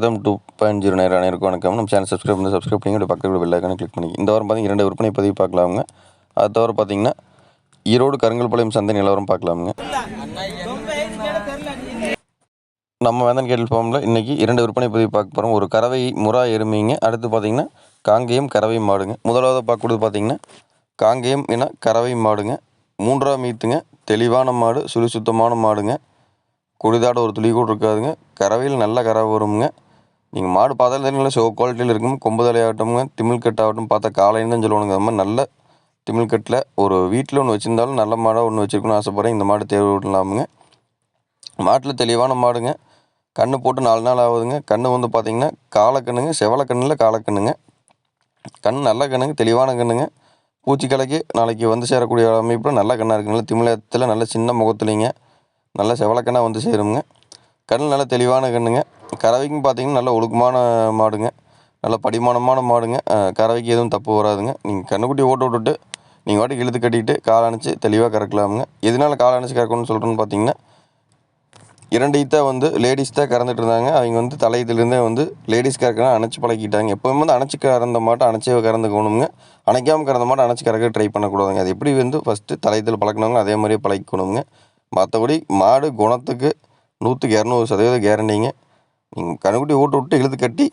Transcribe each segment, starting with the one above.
Rhythm two point zero நேரம் அனைவருக்கும் வணக்கம். நம்ம சேனல் சப்ஸ்கிரைப் பண்ணி சப்ஸ்கிரைப் பண்ணி பக்கத்தில் பெல் கிளிக் பண்ணி இந்த வாரம் பார்த்திங்க இரண்டு விற்பனை பதிவு பார்க்கலாமுங்க அது தவிர பார்த்தீங்கன்னா ஈரோடு கருங்கல்பாளையம் சந்தை நிலவரம் பார்க்கலாமுங்க நம்ம வேந்தன் கேட்டல் ஃபார்மில் இன்றைக்கி இரண்டு விற்பனை பதிவு பார்க்க போகிறோம் ஒரு கறவை முறா எருமைங்க. அடுத்து பார்த்தீங்கன்னா காங்கேயம் கறவை மாடுங்க. முதலாவது பார்க்கக்கூடியது பார்த்தீங்கன்னா காங்கேயம் ஏன்னா கறவை மாடுங்க. மூன்றாம் மீத்துங்க தெளிவான மாடு சுழி சுத்தமான மாடுங்க. குடிதாட ஒரு துளி கூட இருக்காதுங்க. கறவையில் நல்ல கறவை வருங்க நீங்கள் மாடு பார்த்தாலே தெரியும் ஷோ குவாலிட்டியில் இருக்கும். கொம்பு தலையாகட்டும்ங்க திமிழ் கட்டாகட்டும் பார்த்தா காலைன்னு தான் சொல்லுவானுங்க. அது மாதிரி நல்ல திமிழ் கட்டில் ஒரு வீட்டில் ஒன்று வச்சுருந்தாலும் நல்ல மாடாக ஒன்று வச்சுருக்கணும்னு ஆசைப்பட்றேன். இந்த மாடு தேர்வு விடலாமுங்க மாட்டில் தெளிவான மாடுங்க. கண்ணு போட்டு நாலு நாள் ஆகுதுங்க. கண்ணு வந்து பார்த்தீங்கன்னா காலக்கண்ணுங்க செவலை கண்ணில் காலக்கண்ணுங்க கண் நல்ல கண்ணுங்க தெளிவான கண்ணுங்க. பூச்சிக்கலைக்கு நாளைக்கு வந்து சேரக்கூடிய அமைப்பில் நல்ல கண்ணாக இருக்குங்களா நல்ல திமிழத்தில் நல்ல சின்ன முகத்துலிங்க. நல்ல செவலக்கண்ணாக வந்து சேருங்க. கண் நல்ல தெளிவான கண்ணுங்க. கறவைக்கும் பார்த்தீங்கன்னா நல்ல ஒழுக்கமான மாடுங்க. நல்ல படிமானமான மாடுங்க. கறவைக்கு எதுவும் தப்பு வராதுங்க. நீங்கள் கண்ணுக்குட்டி ஓட்ட விட்டுட்டு நீங்கள் வாட்டுக்கு இழுத்து கட்டிக்கிட்டு கால் அணைச்சி தெளிவாக கறக்கலாமுங்க. எதனால கால் அணைச்சி கறக்கணும்னு சொல்கிறேன்னு பார்த்தீங்கன்னா இரண்டு ஈத்தா வந்து லேடிஸ் தான் கறந்துட்டு இருந்தாங்க. அவங்க வந்து தலையத்துலேருந்தே வந்து லேடிஸ் கறக்கணும் அணைச்சி பழக்கிட்டாங்க எப்போவுமே வந்து அணைச்சி கறந்த மாட்டை அணைச்சே கறந்துக்கணுங்க அணைக்காமல் கறந்த மாட்டை அணைச்சி கறக்க ட்ரை பண்ணக்கூடாதுங்க. அது எப்படி வந்து ஃபஸ்ட்டு தலையத்தில் பழக்கணுங்க அதே மாதிரியே பழக்கிக்கணுங்க மற்றபடி மாடு குணத்துக்கு நூற்றுக்கு இரநூறு சதவீதம் கேரண்டிங்க நீங்கள் கண்ணுக்குட்டி ஓட்டு விட்டு இழுத்து கட்டி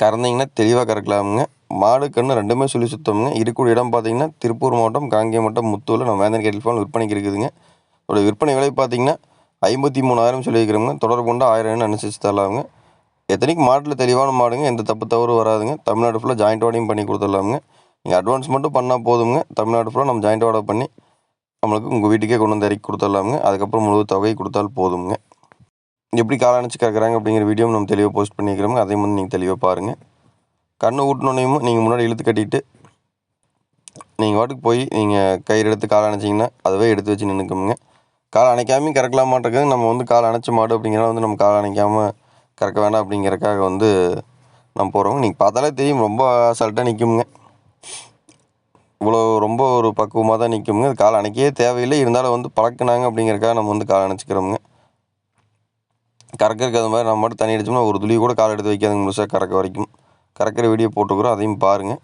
கறந்தீங்கன்னா தெளிவாக கறக்கலாமுங்க. மாடு கன்று ரெண்டுமே சொல்லி சுத்தமுங்க. இருக்கக்கூடிய இடம் பார்த்தீங்கன்னா திருப்பூர் மாவட்டம் காங்கேயம் மாவட்டம் முத்தூரில் நம்ம வேந்தன் கேட்டில் ஃபார்ம் விற்பனைக்கு இருக்குதுங்க. இதோட விற்பனை விலை பார்த்தீங்கன்னா ஐம்பத்தி மூணாயிரம் சொல்லியிருக்கிறோங்க தொடர்பு கொண்டு ஆயிரம் அனுசரித்து தரலாமுங்க. எத்தனைக்கு மாட்டில் தெளிவான மாடுங்க எந்த தப்பு தவறு வராதுங்க. தமிழ்நாடு ஃபுல்லாக ஜாயிண்ட் வாடையும் பண்ணி கொடுத்துடலாமுங்க. நீங்கள் அட்வான்ஸ் மட்டும் பண்ணால் போதுங்க தமிழ்நாடு ஃபுல்லாக நம்ம ஜாயிண்ட் வாடகை பண்ணி நம்மளுக்கு உங்கள் வீட்டுக்கே கொண்டு வந்து இறக்கி கொடுத்துடலாமுங்க. அதுக்கப்புறம் முழு தொகை கொடுத்தால் போதுங்க எப்படி காலணிச்சு கறக்குறாங்க அப்படிங்கிற வீடியோ நம்ம தெளிவாக போஸ்ட் பண்ணிக்கிறோம். அதையும் வந்து நீங்கள் தெளிவாக பாருங்கள் கண்ணு ஊட்டினோனையும் நீங்கள் முன்னாடி இழுத்து கட்டிட்டு நீங்கள் வாட்டுக்கு போய் நீங்கள் கயிறு எடுத்து கால் அணைச்சிங்கன்னா அதுவே எடுத்து வச்சு நின்றுக்குங்க கால் அணைக்காமையும் கறக்கலாம் மாட்டேங்குது நம்ம வந்து கால் அணைச்ச மாடு அப்படிங்கிறத வந்து நம்ம கால் அணைக்காமல் கறக்க வேண்டாம் அப்படிங்கிறக்காக வந்து நம்ம போகிறோங்க நீங்கள் பார்த்தாலே தெரியும் ரொம்ப அசால்ட்டாக நிற்குமுங்க இவ்வளோ ரொம்ப ஒரு பக்குவமாக தான் நிற்குமுங்க கால் அணைக்கவே தேவையில்லை. இருந்தாலும் வந்து பழக்கினாங்க அப்படிங்கிறக்காக நம்ம வந்து கால் அணைச்சிக்கிறோமுங்க. கறக்கிறதுக்கு அது மாதிரி நம்ம மட்டும் தண்ணி அடிச்சோம்னா ஒரு துளி கூட கால் எடுத்து வைக்காதுங்க முழுசாக கறக்க வரைக்கும். கறக்கிற வீடியோ போட்டுக்கிறோம் அதையும் பாருங்கள்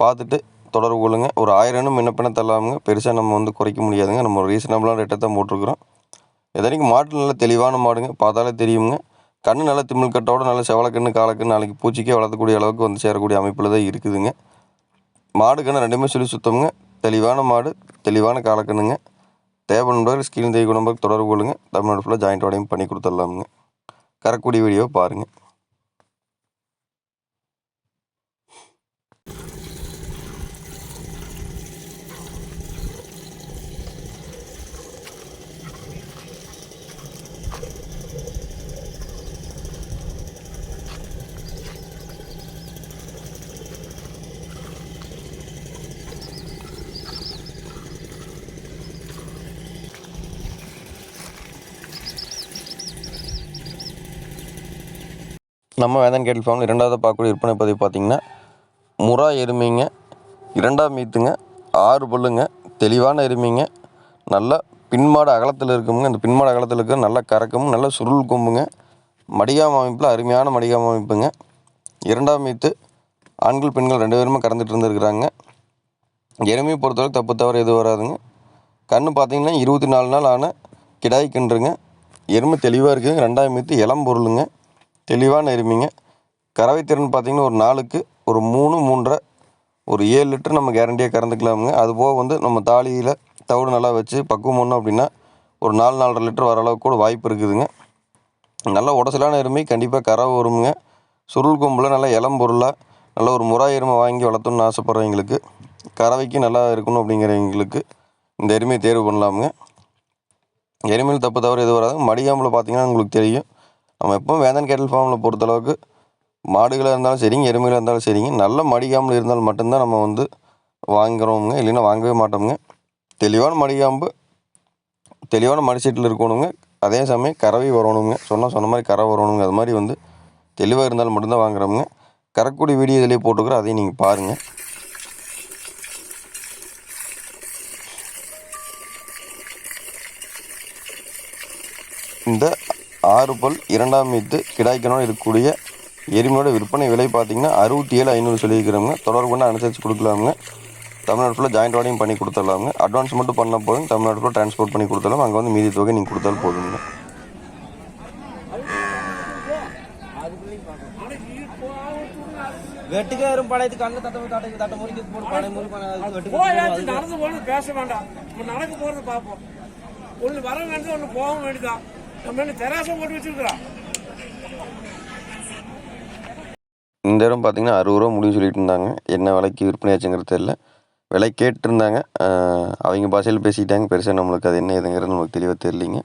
பார்த்துட்டு தொடர்பு கொள்ளுங்க. ஒரு ஆயிரம் முன்ன பின்ன தரலாமுங்க பெருசாக நம்ம வந்து குறைக்க முடியாதுங்க. நம்ம ஒரு ரீசனபிளான ரேட்டை தான் போட்டிருக்கிறோம். எதனைக்கு மாட்டு நல்ல தெளிவான மாடுங்க பார்த்தாலே தெரியுங்க. கண்ணு நல்ல திமிழ் கட்டோட நல்ல செவலக்கண்ணு காலக்கண்ணு நாளைக்கு பூச்சிக்கே வளர்த்தக்கூடிய அளவுக்கு வந்து சேரக்கூடிய அமைப்பில் தான் இருக்குதுங்க. மாடு கண்ணு ரெண்டுமே சொல்லி சுத்தமுங்க. தெளிவான மாடு தெளிவான காலக்கண்ணுங்க. தேவை நண்பர்கள் ஸ்கிரீன் தெய்வ நம்பருக்கு தொடர்பு கொள்ளுங்கள் தமிழ்நாடு ஃபுல்லாக ஜாயிண்ட் வாடையும் பண்ணி கொடுத்துடலாமுங்க. கறக்கூடிய வீடியோ பாருங்கள் நம்ம வேதன் கேட்டல் ஃபார்மில் இரண்டாவது பார்க்கக்கூடிய விற்பனை பதிவு பார்த்தீங்கன்னா முறா எருமைங்க இரண்டாம் மீத்துங்க ஆறு பல்லுங்க தெளிவான எருமைங்க நல்ல பின்மாடு அகலத்தில் இருக்குங்க. இந்த பின்மாடு அகலத்தில் இருக்க நல்ல கறக்கமும் நல்ல சுருள் கொம்புங்க மடிகாம அமைப்பில் அருமையான மடிகாம அமைப்புங்க. இரண்டாம் மீத்து ஆண்கள் பெண்கள் ரெண்டு பேருமே கறந்துட்டு இருந்துருக்குறாங்க. எருமையை பொறுத்தவரைக்கும் தப்பு தவறு எதுவும் வராதுங்க. கன்று பார்த்தீங்கன்னா இருபத்தி நாலு நாள் ஆன கிடாய் கன்றுங்க எருமை தெளிவாக இருக்குதுங்க ரெண்டாம் மீத்து இளம் பொருளுங்க. தெளிவான எருமைங்க கறவை திறன் பார்த்திங்கன்னா ஒரு நாளுக்கு ஒரு மூணு மூன்றரை ஒரு ஏழு லிட்டர் நம்ம கேரண்டியாக கறந்துக்கலாமுங்க. அது போக வந்து நம்ம தாலியில் தவிடு நல்லா வச்சு பக்குவம் பண்ணோம் அப்படின்னா ஒரு நாலு நாலரை லிட்டர் வர அளவுக்கு கூட வாய்ப்பு இருக்குதுங்க. நல்ல உடச்சலான எருமை கண்டிப்பாக கறவை வருமுங்க. சுருள் கொம்பில் நல்லா இளம் பொருளாக நல்ல ஒரு முறா எருமை வாங்கி வளர்த்தணும்னு ஆசைப்பட்றவங்களுக்கு கறவைக்கு நல்லா இருக்கணும் அப்படிங்கிறவங்களுக்கு இந்த எருமையை தேர்வு பண்ணலாமுங்க. எருமையில் தப்பு தவறு எதுவும் வராது மடிகாம்பில் பார்த்தீங்கன்னா உங்களுக்கு தெரியும். நம்ம எப்பவும் வேந்தன் கேட்டல் ஃபார்மில் பொறுத்தளவுக்கு மாடுகளாக இருந்தாலும் சரிங்க எருமைகளாக இருந்தாலும் சரிங்க நல்ல மடிகாம்பில் இருந்தால் மட்டும்தான் நம்ம வந்து வாங்குகிறோமுங்க இல்லைன்னா வாங்கவே மாட்டோமுங்க. தெளிவான மடிகாம்பு தெளிவான மடிசீட்டில் இருக்கணுங்க. அதே சமயம் கறவை வரணுங்க. சொன்னால் சொன்ன மாதிரி கறவை வரணுங்க. அது மாதிரி வந்து தெளிவாக இருந்தால் மட்டும்தான் வாங்குறோமுங்க. கறக்கூடிய வீடியோ இதிலே போட்டுக்கிறோம் அதையும் நீங்கள் பாருங்கள் இந்த ஆறு பல் இரண்டாம் மீத்து கிடாய்க்கணும் இருக்கக்கூடிய எருமையோட விற்பனை விலை பார்த்தீங்கன்னா அறுபத்தி ஏழு ஐநூறு சொல்லியிருக்கிறோங்க தொடர்பு கொண்டு அனுசரித்து கொடுக்கலாமுங்க. தமிழ்நாடு ஃபுல்லாக ஜாயிண்ட் வாடியும் பண்ணி கொடுத்துடலாமுங்க. அட்வான்ஸ் மட்டும் பண்ண போதும். தமிழ்நாடு ஃபுல்லாக ட்ரான்ஸ்போர்ட் பண்ணி கொடுத்தாலும் அங்கே வந்து மீதி தொகை நீங்கள் கொடுத்தாலும் போதுங்க வெட்டுக்காரும் பழையத்துக்கு அங்க தட்ட தட்ட தட்ட முறிக்க போட்டு பழைய முறி வெட்டுக்கு போயாச்சு நடந்து போறது பேச வேண்டாம். நம்ம நடக்க போறது பார்ப்போம். ஒண்ணு வர வேண்டியது ஒண்ணு போக வேண்டியதான் நம்ம தெராசம் போட்டு வச்சிருக்கிறோம்? இந்த இடம் பார்த்தீங்கன்னா அறுபது ரூபா முடிவு சொல்லிட்டு இருந்தாங்க. என்ன விலைக்கு விற்பனை ஆச்சுங்கிறது தெரியல. விலை கேட்டிருந்தாங்க. அவங்க பாஷையில் பேசிட்டாங்க பெருசாக நம்மளுக்கு அது என்ன ஏதுங்கிறது நமக்கு தெளிவாக தெரியலிங்க.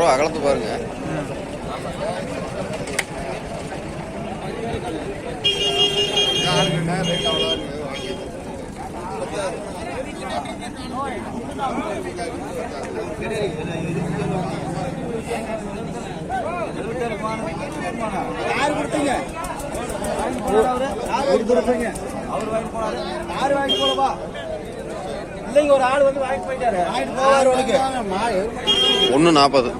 உரம் அகலத்து பாருங்க. யாரு கொடுத்தீங்க? அவர் வாங்கி போனாரு. யாரு வாங்கி போலப்பா? இல்லைங்க ஒரு ஆள் வந்து வாங்கி போயிட்டாரு. வாங்கிட்டு உனக்கு ஒன்று நாற்பது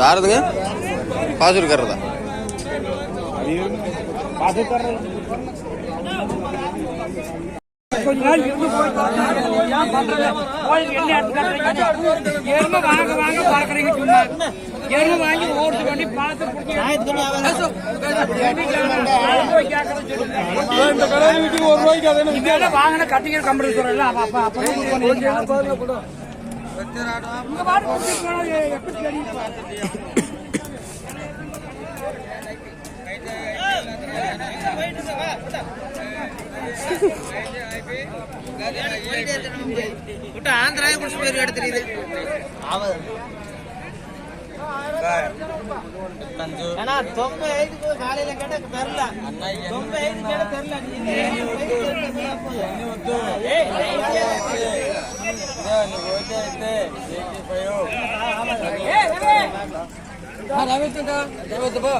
யாருதுங்க பாசூர்காரதா கொஞ்ச நாள் இருந்து. எருமை வாங்க வாங்க பறக்கறீங்க சும்மா. எருமை வாங்கி ஓட்டு பண்ணி பார்த்து வாங்கின கட்டிக்கிற கம்பெனி அப்ப அப்ப அப்ப இது பண்ணுவீங்க. இங்க பாரு, கொடுத்துட்டு போனா எப்படி தெரியும்? ஆந்திராய குடிச்சு தொம்பை கேட்டா தெரியல தொம்பை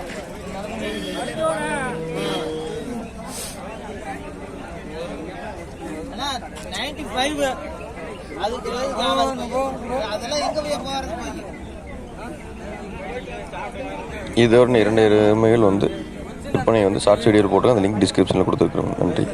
நைன்டி ஃபைவ் அதுக்கு அதெல்லாம் எங்க போய் போறது இதோட இரண்டு எருமைகள் வந்து விற்பனை வந்து ஷார்ட்ஸ் வீடியோ போட்டு அந்த லிங்க் டிஸ்கிரிப்ஷனில் கொடுத்துருக்குறோம். நன்றி.